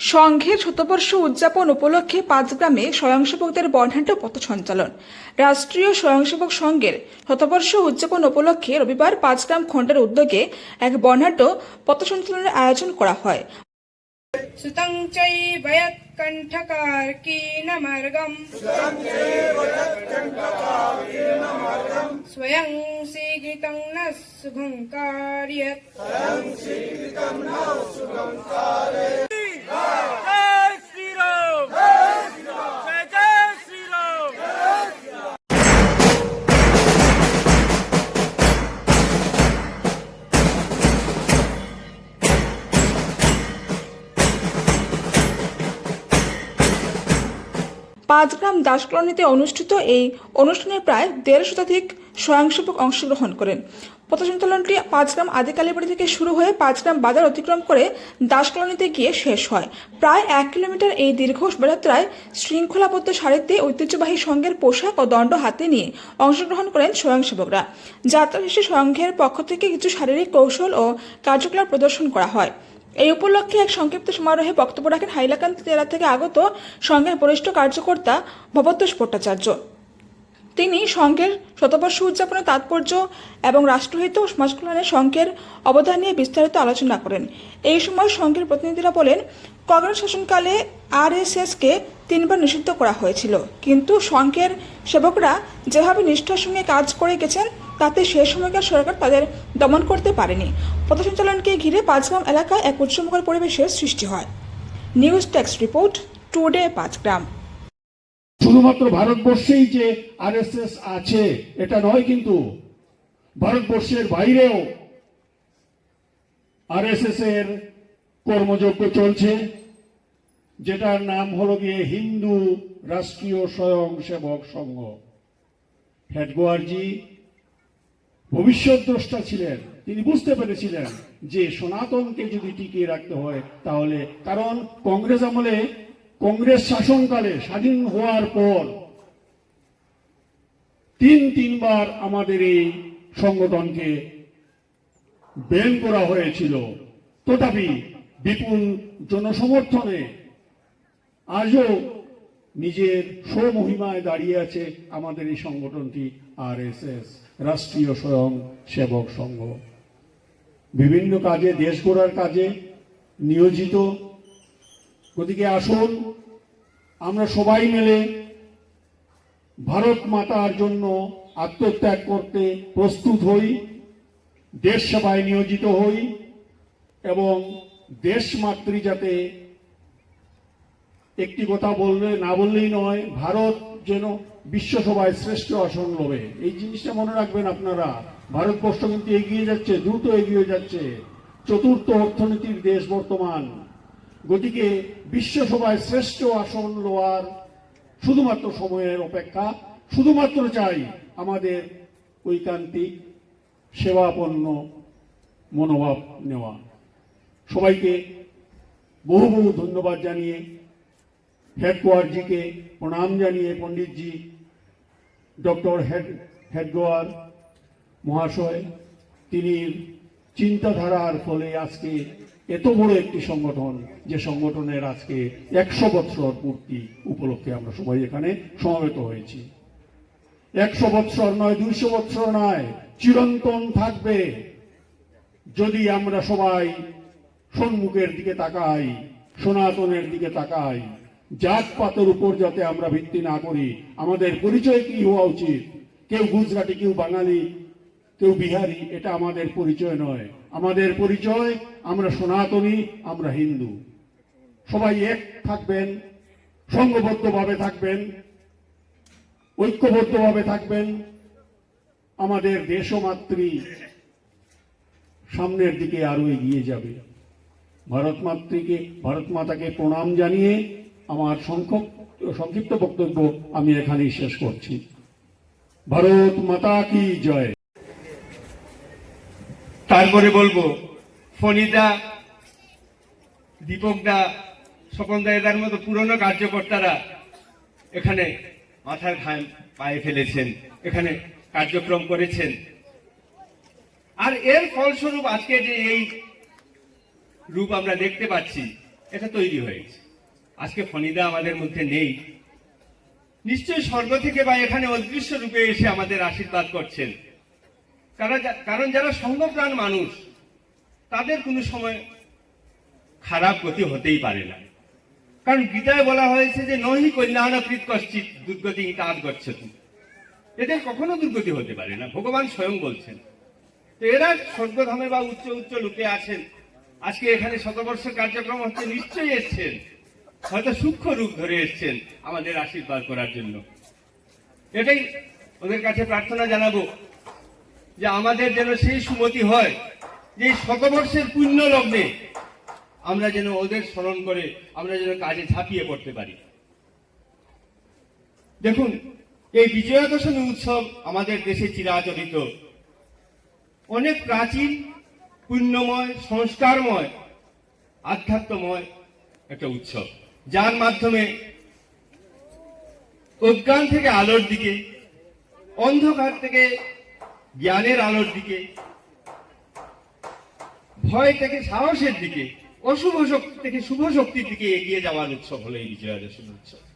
সংঘের শতবর্ষ উদযাপন উপলক্ষে পাঁচগ্রামে স্বয়ংসেবকদের বর্ণাঢ্য পথ সঞ্চালন রাষ্ট্রীয় স্বয়ংসেবক সংঘের শতবর্ষ উদযাপন উপলক্ষে রবিবার পাঁচগ্রাম খণ্ডের উদ্যোগে এক বর্ণাঢ্য পথ সঞ্চালনের আয়োজন করা হয়। পাঁচগ্রাম দাসকলোনিতে অনুষ্ঠিত এই অনুষ্ঠানে প্রায় দেড় শতাধিক স্বয়ংসেবক অংশগ্রহণ করেন। পথ সঞ্চালনটি পাঁচগ্রাম আদিকালীবাড়ি থেকে শুরু হয়ে পাঁচ গ্রাম বাজার অতিক্রম করে দাসকলোনিতে গিয়ে শেষ হয়। প্রায় এক কিলোমিটার এই দীর্ঘ শোভাযাত্রায় শৃঙ্খলাবদ্ধ সারিতে ঐতিহ্যবাহী সংঘের পোশাক ও দণ্ড হাতে নিয়ে অংশগ্রহণ করেন স্বয়ংসেবকরা। যাত্রা শেষে সংঘের পক্ষ থেকে কিছু শারীরিক কৌশল ও কার্যকলাপ প্রদর্শন করা হয়। এই উপলক্ষে এক সংক্ষিপ্ত সমারোহে বক্তব্য রাখেন হাইলাকান্দি জেলা থেকে আগত সংঘের বরিষ্ঠ কার্যকর্তা ভবতোষ ভট্টাচার্য। তিনি সংঘের শতবর্ষ উদযাপনের তাৎপর্য এবং রাষ্ট্রহিত ও সমাজ কল্যাণে সংঘের অবদান নিয়ে বিস্তারিত আলোচনা করেন। এই সময় সংঘের প্রতিনিধিরা বলেন, কংগ্রেস শাসনকালে আরএসএসকে তিনবার নিষিদ্ধ করা হয়েছিল, কিন্তু সংঘের সেবকরা যেভাবে নিষ্ঠার সঙ্গে কাজ করে গেছেন, তাতে সে সময়কার সরকার তাদের দমন করতে পারেনি। পথসঞ্চালনকে ঘিরে পাঁচগ্রাম এলাকায় এক উৎসমুখর পরিবেশের সৃষ্টি হয়। News text report, today Panchgram. শুধুমাত্র ভারতবর্ষেই যে আরএসএস আছে, এটা নয় কিন্তু ভারতবর্ষের বাইরেও আরএসএস এর কর্মযজ্ঞ চলছে, যেটার নাম হলো গিয়ে হিন্দু রাষ্ট্রীয় স্বয়ংসেবক সংঘ। হেডগোয়ারজি ভবিষ্যৎ দ্রষ্টা ছিলেন, তিনি বুঝতে পেরেছিলেন যে সনাতনকে যদি টিকিয়ে রাখতে হয় তাহলে, কারণ কংগ্রেস আমলে কংগ্রেস শাসনকালে স্বাধীন হওয়ার পর তিন তিনবার আমাদের এই সংগঠনকে ব্যান করা হয়েছিল। তথাপি বিপুল জনসমর্থনে আজও নিজের স্বমহিমায় দাঁড়িয়ে আছে আমাদের এই সংগঠনটি আরএসএস, রাষ্ট্রীয় স্বয়ং সেবক সংঘ। বিভিন্ন কাজে, দেশ গড়ার কাজে নিয়োজিত গতিকে আসুন। আমরা সবাই মিলে ভারত মাতার জন্য আত্মত্যাগ করতে প্রস্তুত হই দেশ সেবায় নিয়োজিত হই এবং দেশ মাতৃ যাতে একটি কথা বললে, না বললেই নয়, ভারত যেন বিশ্বসভায় শ্রেষ্ঠ আসন লবে এই জিনিসটা মনে রাখবেন আপনারা। ভারতবর্ষ কিন্তু এগিয়ে যাচ্ছে, দ্রুত এগিয়ে যাচ্ছে। চতুর্থ অর্থনীতির দেশ বর্তমান। গতিকে বিশ্বসভায় শ্রেষ্ঠ আসন লওয়ার শুধুমাত্র সময়ের অপেক্ষা, শুধুমাত্র চাই আমাদের ঐকান্তিক সেবাপন্ন মনোভাব নেওয়া। সবাইকে বহু বহু ধন্যবাদ জানিয়ে হেডকোয়ারজিকে প্রণাম জানিয়ে পণ্ডিতজি, ডক্টর হেড, হেডগোয়ার মহাশয়, তিনি চিন্তাধারার ফলে আজকে এত বড় একটি সংগঠন, যে সংগঠনের আজকে একশো বৎসর পূর্তি উপলক্ষে আমরা সবাই এখানে সমবেত হয়েছি। একশো বৎসর নয়, দুইশো বৎসর নয়, চিরন্তন থাকবে। যদি আমরা সবাই সম্মুখের দিকে তাকাই, সনাতনের দিকে তাকাই, জাতপাতের উপর যাতে আমরা ভিত্তি না করি, আমাদের পরিচয় কি হওয়া উচিত? কেউ গুজরাটি, কেউ বাঙালি কেউ বিহারি, এটা আমাদের পরিচয় নয়। আমাদের পরিচয়, আমরা সনাতনী, আমরা হিন্দু। সবাই এক থাকবেন সংঘবদ্ধভাবে থাকবেন, ঐক্যবদ্ধভাবে থাকবেন। আমাদের দেশমাতৃ সামনের দিকে আরও এগিয়ে যাবে। ভারত মাতৃকে ভারত মাতাকে প্রণাম জানিয়ে আমার সংক্ষিপ্ত সংক্ষিপ্ত বক্তব্য আমি এখানেই শেষ করছি। ভারত মাতা কি জয়? তারপরে বলব, ফণিদা, দীপকদা, স্বপনদা এদার মতো পুরনো কার্যকর্তারা এখানে মাথার ঘাম পায়ে ফেলেছেন, এখানে কার্যক্রম করেছেন। আর এর ফলস্বরূপ আজকে যে এই রূপ আমরা দেখতে পাচ্ছি, এটা তৈরি হয়েছে। আজকে ফণিদা আমাদের মধ্যে নেই। নিশ্চয়ই স্বর্গ থেকে বা এখানে অদৃশ্য রূপে এসে আমাদের আশীর্বাদ করছেন। কারণ যা- কারণ যারা সঙ্গপ্রাণ মানুষ, তাদের কোনো সময় খারাপ গতি হতেই পারে না। কারণ গীতায় বলা হয়েছে যে, নহি কল্যাণ প্রীত কশ্চিত দুর্গতি তাঁত গচ্ছতি। এদের কখনো দুর্গতি হতে পারে না, ভগবান স্বয়ং বলছেন। তো এরা স্বর্গধামে বা উচ্চ উচ্চ লোকে আছেন। আজকে এখানে শতবর্ষের কার্যক্রম হচ্ছে, নিশ্চয়ই এসছেন। হয়তো সূক্ষ্ম রূপ ধরে এসছেন আমাদের আশীর্বাদ করার জন্য। এটাই ওদের কাছে প্রার্থনা জানাব। যে আমাদের যেন সেই সুমতি হয় যে শতবর্ষের পুণ্য লগ্নে আমরা যেন ওদের স্মরণ করে আমরা যেন কাজে ঝাঁপিয়ে পড়তে পারি। দেখুন, এই বিজয়া দশমী উৎসব আমাদের দেশে চিরাচরিত। অনেক প্রাচীন, পুণ্যময়, সংস্কারময়, আধ্যাত্মময় একটা উৎসব। যার মাধ্যমে অজ্ঞান থেকে আলোর দিকে, অন্ধকার থেকে জ্ঞানের আলোর দিকে, ভয় থেকে সাহসের দিকে, অশুভ শক্তি থেকে শুভ শক্তির দিকে এগিয়ে যাওয়ার উৎসব হলো এই বিজয়া দশমী উৎসব।